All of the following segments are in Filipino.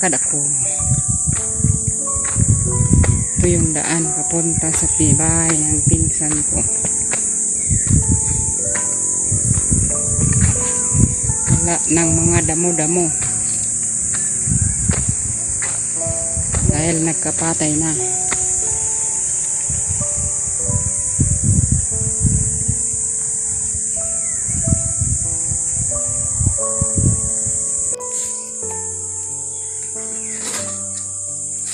Naglalakad ako. Ito yung daan papunta sa bahay ng pinsan ko. Wala ng mga damo-damo. Dahil nagkapatay na.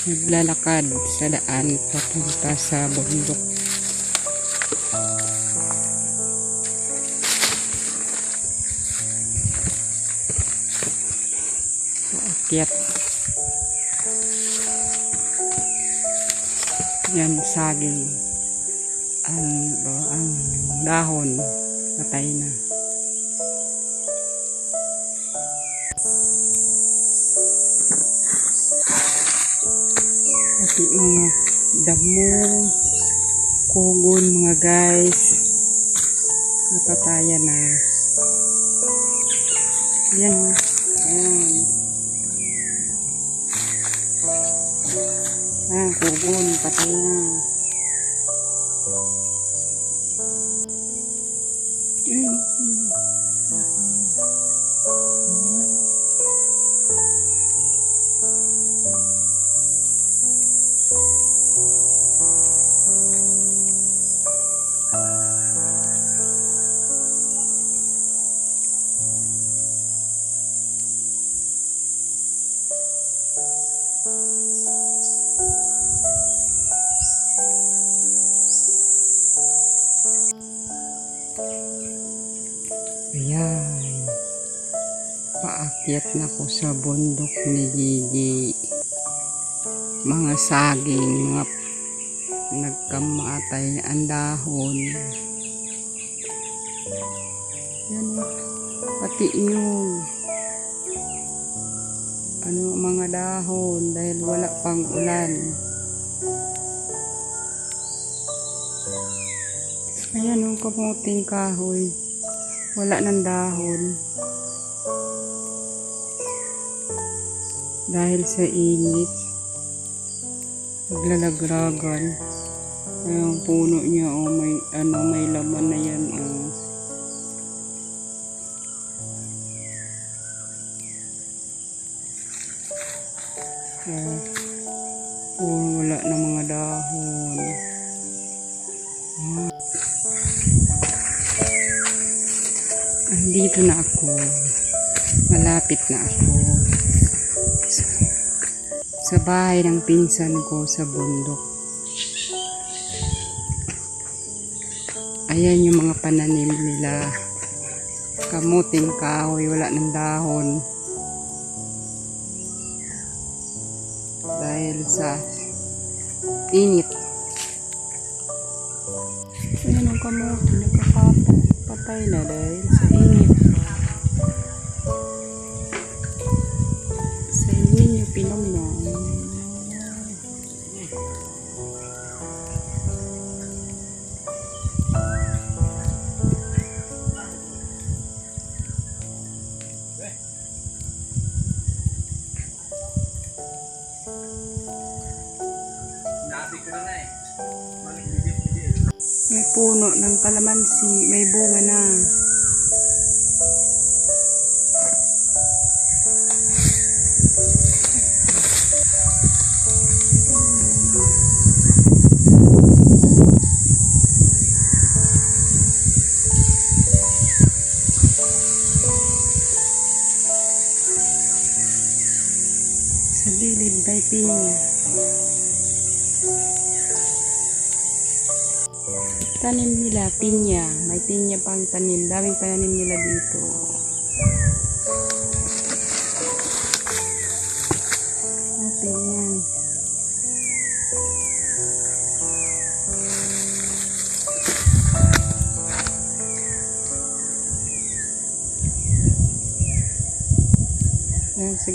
Naglalakad sa daan papunta sa bundok. Paakyat. Yan saging. Ang, ang dahon patay na. Mga damo, kugon mga guys. Napatayan na. Yan. oh. Ayan. Ah, kugon, patay na. Ayan. Ayan. Paakyat na ko sa bundok ni Gigi. Mga saging, mga nagkamatay ang dahon. Yan o. Pati yung ano mga dahon dahil wala pang ulan. Ayan yung kamuting kahoy. Wala ng dahon. Dahil sa init, naglalagragan. Yung puno niya, oh, may, ano, may laman na yan. Oh. Oh. Oh, wala na mga dahon. Andito na ako. Malapit na ako. Sa, sa bahay ng pinsan ko sa bundok. Ayan yung mga pananim nila. Kamuting kahoy, wala ng dahon. Dahil sa init. Ayan ang kamuti, nagkakapatay. Patay na dahil sa init. Sa init yung pinom na. May puno ng kalamansi, may bunga na. Sa gilid, may pinya. Tanim nila, pinya. May pinya pang tanim. Daming pananim nila dito. Ah, pinya. Ayan sa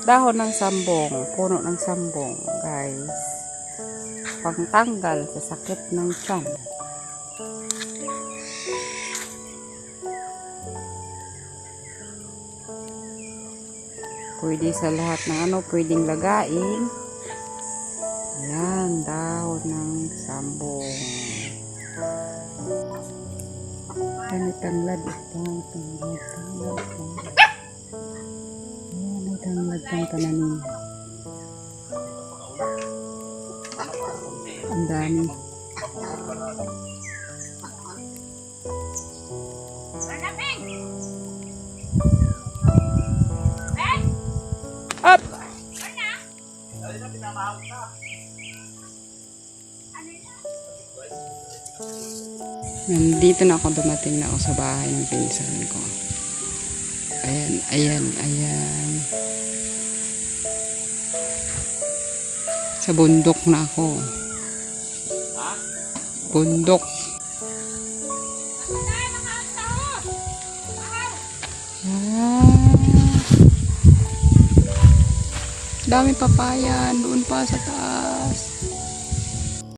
Dahon ng sambong. Puno ng sambong, guys. pangtanggal sa sakit ng tiyan. Pwede sa lahat ng ano, pwedeng lagain. Ayan, dahon ng sambong. Ano tanglad ito? Tanglad, tanglad. Tanglad pang pananin. Ang dami. Up! Nandito na ako dumating na ako sa bahay ng pinsan ko. Ayan, ayan, ayan. Sa bundok na ako. Bundok. Ah. Dami papayan doon pa sa taas.